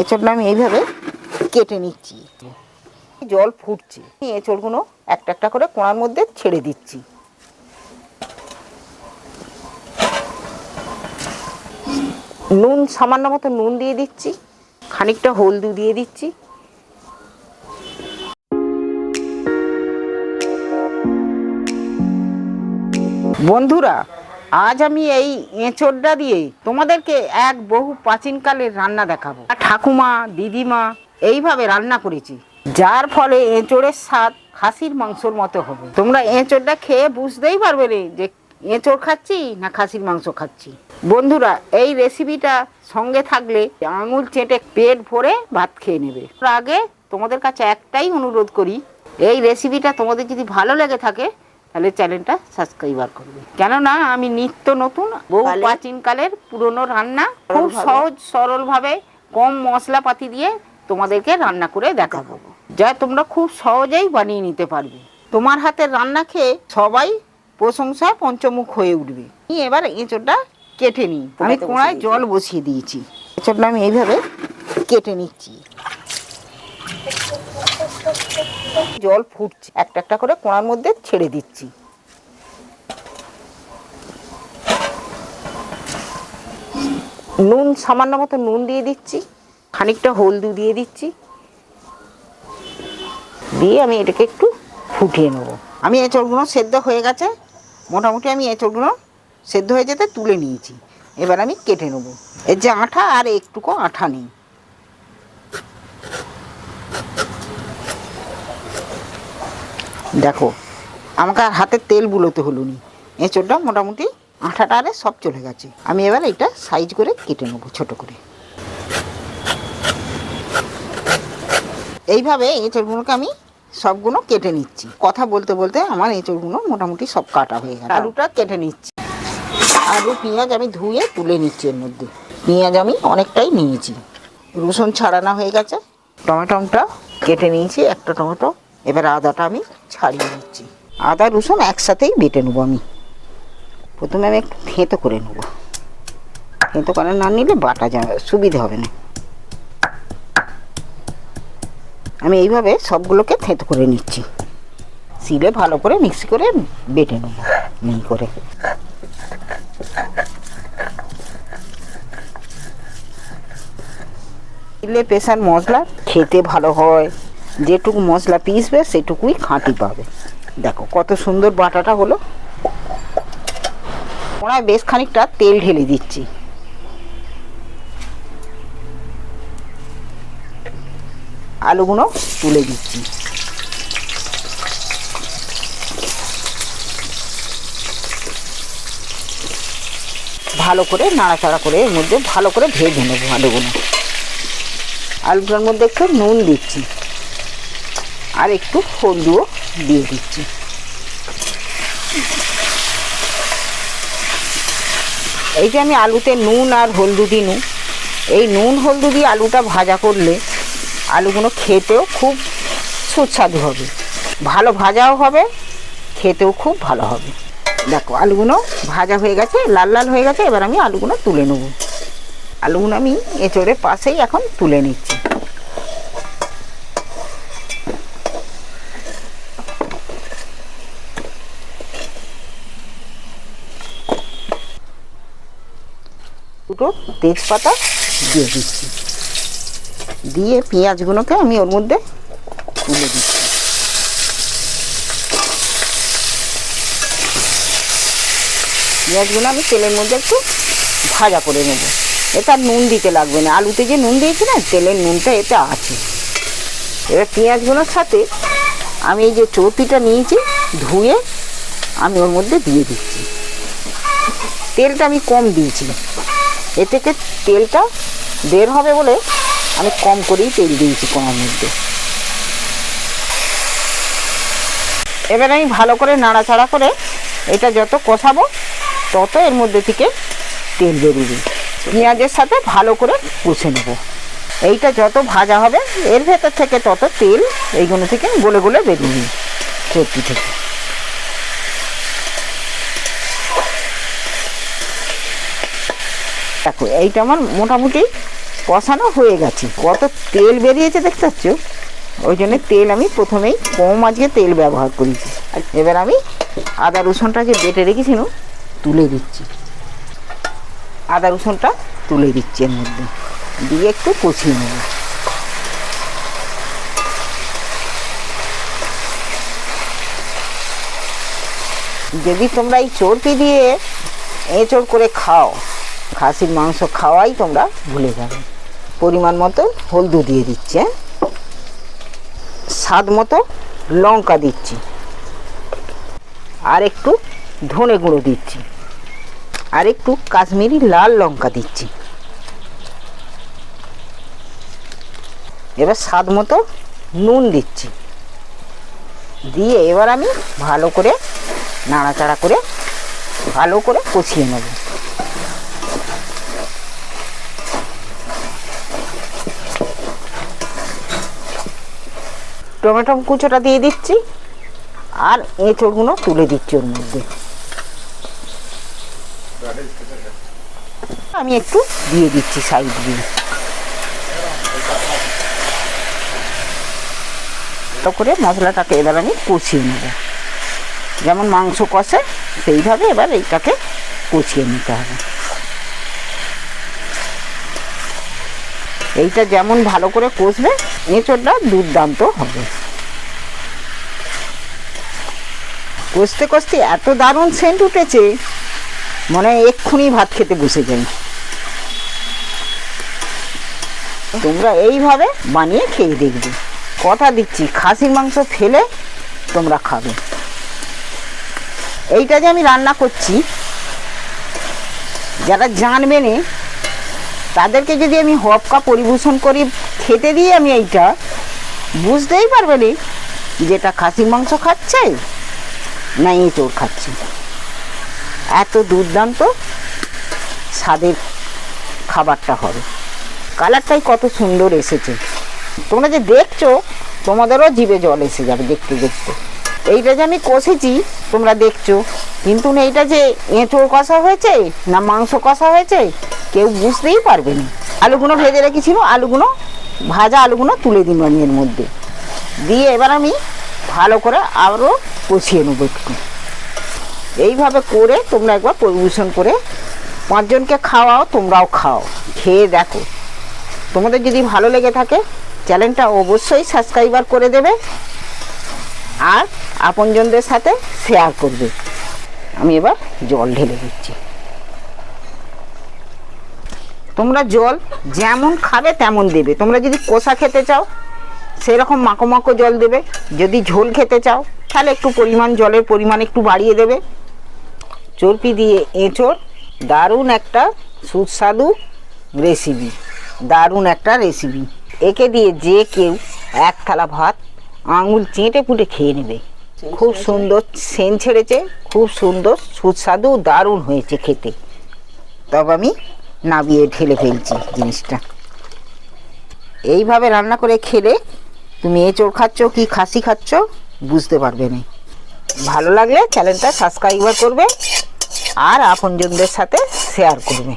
এঁচড়টা আমি এইভাবে কেটে নিচ্ছি। জল ফুটছে। এঁচড়গুলো একটা একটা করে কোড়ার মধ্যে ছেড়ে দিচ্ছি। নুন সামান্য মতো নুন দিয়ে দিচ্ছি। খানিকটা হলদু দিয়ে দিচ্ছি। বন্ধুরা আজ আমি এই এঁচড়টা দিয়ে তোমাদেরকে এক বহু প্রাচীনকালের রান্না দেখাবো। ঠাকুমা, দিদিমা এইভাবে রান্না করেছি, যার ফলে এঁচড়ের স্বাদ খাসির মাংসর মতো হবে। তোমরা এঁচড়টা খেয়ে বুঝতেই পারবে রে যে এঁচড় খাচ্ছি না খাসির মাংস খাচ্ছি। বন্ধুরা, এই রেসিপিটা সঙ্গে থাকলে আঙুল চেটে পেট ভরে ভাত খেয়ে নেবে। আগে তোমাদের কাছে একটাই অনুরোধ করি, এই রেসিপিটা তোমাদের যদি ভালো লেগে থাকে তাহলে চ্যানেলটা সাবস্ক্রাইবার করবে। কেননা আমি নিত্য নতুন বহু প্রাচীনকালের পুরনো রান্না খুব সহজ সরলভাবে কম মশলাপাতি দিয়ে তোমাদেরকে রান্না করে দেখাবো। যা তোমরা খুব সহজেই বানিয়ে নিতে পারবে। তোমার হাতের রান্না খেয়ে সবাই প্রশংসায় পঞ্চমুখ হয়ে উঠবে। এবার এঁচড়টা কেটে নিই। আমি কোড়ায় জল বসিয়ে দিয়েছি। এঁচড়টা আমি এইভাবে কেটে নিচ্ছি। জল ফুটছে। একটা একটা করে কোড়ার মধ্যে ছেড়ে দিচ্ছি। নুন, সামান্য মতো নুন দিয়ে দিচ্ছি। খানিকটা হলদু দিয়ে দিচ্ছি। দিয়ে আমি এটাকে একটু ফুটিয়ে নেব। আমি এঁচড়গুলো সেদ্ধ হয়ে গেছে। মোটামুটি আমি এঁচড়গুলো সেদ্ধ হয়ে যেতে তুলে নিয়েছি। এবার আমি কেটে নেব। এর যে আঠা আর একটুকু আঠা নেই। দেখো, আমাকে আর হাতে তেল বুলোতে হলো নি এঁচড়টা মোটামুটি আঠাটা আরে সব চলে গেছে। আমি এবার এটা সাইজ করে কেটে নেব, ছোট করে। এইভাবে এঁচড়গুলোকে আমি সবগুলো কেটে নিচ্ছি। কথা বলতে বলতে আমার এঁচড়গুলো মোটামুটি সব কাটা হয়ে গেছে। আলুটা কেটে নিচ্ছি। আলু, পেঁয়াজ আমি ধুয়ে তুলে নিচ্ছি এর মধ্যে। পেঁয়াজ আমি অনেকটাই নিয়েছি। রসুন ছাড়ানো হয়ে গেছে। টমেটোটা কেটে নিয়েছি, একটা টমেটো। এবার আদাটা আমি ছাড়িয়ে নিচ্ছি আদা, রসুন একসাথেই বেটে নেব আমি। প্রথমে আমি একটু থেঁতো করে নেব। থেঁতো করে না নিলে বাটা যাবে, সুবিধে হবে না। আমি এইভাবে সবগুলোকে থেঁতো করে নিচ্ছি। শিলে ভালো করে মিক্সি করে বেটে নেব মিহি করে। শিলে পেশার মশলা, খেতে ভালো হয়। যেটুকু মশলা পিসবে সেটুকুই খাঁটি পাবে। দেখো, কত সুন্দর বাটাটা হলো। ওনায় বেশ খানিকটা তেল ঢেলে দিচ্ছি। আলুগুলো তুলে দিচ্ছি। ভালো করে, নাড়াচাড়া করে এর মধ্যে ভালো করে ভেজে নেব আলুগুলো। আলুগুলোর মধ্যে একটু নুন দিচ্ছি। আর একটু হলুদও দিয়ে দিচ্ছি। এই যে আমি আলুতে নুন আর হলদু দিনু এই নুন হলদু দিয়ে আলুটা ভাজা করলে আলুগুলো খেতেও খুব সুস্বাদু হবে। ভালো ভাজাও হবে, খেতেও খুব ভালো হবে। দেখো, আলুগুলো ভাজা হয়ে গেছে, লাল লাল হয়ে গেছে, এবার আমি আলুগুলো তুলে নেব। আলুগুলো আমি এঁচড়ের পাশেই এখন তুলে নিচ্ছি। দুটো তেজপাতা দিয়ে দিচ্ছি। দিয়ে পেঁয়াজগুলোকে আমি ওর মধ্যে তুলে দিচ্ছি। পেঁয়াজগুলো আমি তেলের মধ্যে একটু ভাজা করে নেব। এটা নুন দিতে লাগবে না। আলুতে যে নুন দিয়েছি না, তেলের নুনটা এতে আছে। এবার পেঁয়াজগুলোর সাথে আমি এই যে চর্পিটা নিয়েছি, ধুয়ে আমি ওর মধ্যে দিয়ে দিচ্ছি। তেলটা আমি কম দিয়েছি এ থেকে তেলটা বের হবে বলে আমি কম করেই তেল দিয়েছি কোনার মধ্যে। এবার আমি ভালো করে নাড়াচাড়া করে এটা যত কষাবো, তত এর মধ্যে থেকে তেল বেরোবে পেঁয়াজের সাথে ভালো করে কষে নেব। এইটা যত ভাজা হবে, এর ভেতর থেকে তত তেল এইগুলো থেকে গলে গলে বেরোবে সত্যি থেকে। দেখো, এইটা আমার মোটামুটি কষানো হয়ে গেছে। কত তেল বেরিয়েছে দেখতে পাচ্ছ? ওই জন্য তেল আমি প্রথমেই কম আজকে তেল ব্যবহার করেছি। এবার আমি আদা রসুনটা যে বেটে রেখেছিলাম তুলে দিচ্ছি। আদা রসুনটা তুলে দিচ্ছি এর মধ্যে। দিয়ে একটু কষিয়ে নেব। যদি তোমরা এই চর্বি দিয়ে এঁচড় করে খাও খাসির মাংস খাওয়াই তোমরা ভুলে যাবে। পরিমাণ মতো হলদু দিয়ে দিচ্ছে স্বাদ মতো লঙ্কা দিচ্ছি, আর একটু ধনে গুঁড়ো দিচ্ছি, আর একটু কাশ্মীরি লাল লঙ্কা দিচ্ছি। এবার স্বাদ মতো নুন দিচ্ছি। দিয়ে এবার আমি ভালো করে নাড়াচাড়া করে ভালো করে কষিয়ে নেব। টমেটো কুচোটা দিয়ে দিচ্ছি। আর এঁচড়গুলো তুলে দিচ্ছি ওর মধ্যে। আমি একটু দিয়ে দিচ্ছি সাইড দিয়ে। করে মশলাটাকে এবার আমি কষিয়ে নেব। যেমন মাংস কষে, সেইভাবে এবার এইটাকে কষিয়ে নিতে হবে। এইটা যেমন ভালো করে কষবে, এঁচড়টা দুর্দান্ত হবে। কষতে কষতে এত দারুণ সেন্ট উঠেছে, মনে হয় এক্ষুনি ভাত খেতে বসে যাই। তোমরা এইভাবে বানিয়ে খেয়ে দেখবে। কথা দিচ্ছি, খাসির মাংস ফেলে তোমরা খাবে। এইটা যে আমি রান্না করছি, যারা জানবে না তাদেরকে যদি আমি হপকা পরিবেশন করি, খেতে দিই আমি এইটা, বুঝতেই পারবে না যেটা খাসির মাংস খাচ্ছে না এঁচোড় খাচ্ছে। এত দুর্দান্ত স্বাদের খাবারটা হবে। কালারটাই কত সুন্দর এসেছে। তোমরা যে দেখছ, তোমাদেরও জিভে জল এসে যাবে দেখতে দেখতে। এইটা যে আমি কষেছি, তোমরা দেখছ। কিন্তু না, এইটা যে এঁচোড় কষা হয়েছে না মাংস কষা হয়েছে কেউ বুঝতেই পারবে না। আলুগুলো ভেজে রেখেছিল আলুগুলো ভাজা আলুগুলো তুলে দিন আমি এর মধ্যে। দিয়ে এবার আমি ভালো করে আরও কষিয়ে নেব একটু। এইভাবে করে তোমরা একবার পরিবেশন করে পাঁচজনকে খাওয়াও, তোমরাও খাও। খেয়ে দেখো। তোমাদের যদি ভালো লেগে থাকে, চ্যানেলটা অবশ্যই সাবস্ক্রাইবার করে দেবে আর আপনজনদের সাথে শেয়ার করবে। আমি এবার জল ঢেলে দিচ্ছি। তোমরা জল যেমন খাবে তেমন দেবে। তোমরা যদি কষা খেতে চাও সেরকম মাখো মাখো জল দেবে। যদি ঝোল খেতে চাও তাহলে একটু পরিমাণ জলের পরিমাণ একটু বাড়িয়ে দেবে। চর্পি দিয়ে এঁচড় দারুণ একটা সুস্বাদু রেসিপি দারুণ একটা রেসিপি একে দিয়ে যে কেউ এক থালা ভাত আঙুল চেঁটে পুটে খেয়ে নেবে। খুব সুন্দর সেন ছেড়েছে খুব সুন্দর সুস্বাদু দারুণ হয়েছে খেতে। তবে আমি নাবিয়ে ঠেলে ফেলছি জিনিসটা। এইভাবে রান্না করে খেলে তুমি এ চোর খাচ্ছ, কি খাসি খাচ্ছ, বুঝতে পারবে না। ভালো লাগলে চ্যানেলটা সাবস্ক্রাইবার করবে আর আপনজনদের সাথে শেয়ার করবে।